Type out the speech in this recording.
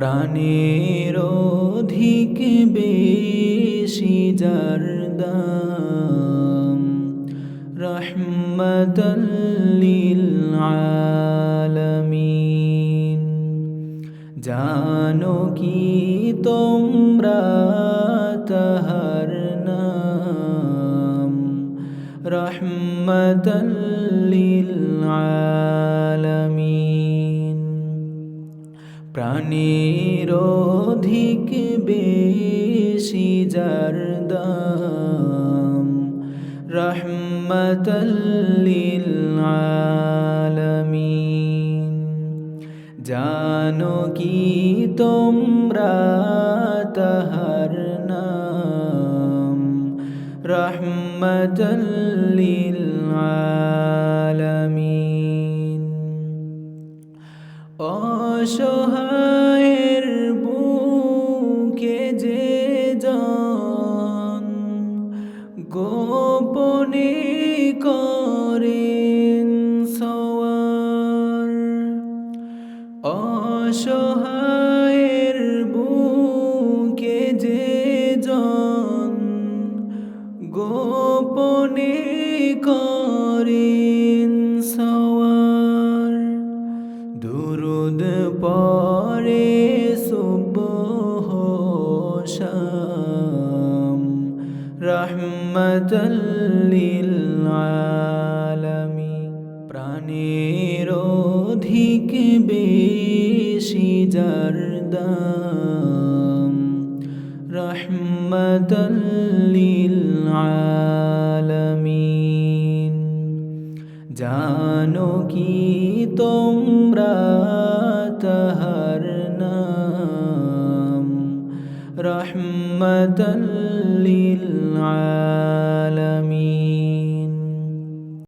প্রাণের অধিক বেশি জারদাম রহমতল্লিল আলমিন। জানো কি তোমরা নাম রহমতল্লিল আলমিন। প্রাণীর অধিক বেশি জারদাম রহমতল্লিল আলমিন। জানো কি তোমরা তাহার নাম রহমতল্লিল আলমিন। অসহায়ের বুকে যে জন গোপনে করেন সওয়ার অসহায়ের বুকে যে জন গোপনে পরে সুবহ শাম। রহমতল্লিল আলামিন। প্রাণের অধিক বেশি জারদাম রহমতল্লিল আলামিন। জানো কি তোমরা নাম রহমতল্লিল আলামিন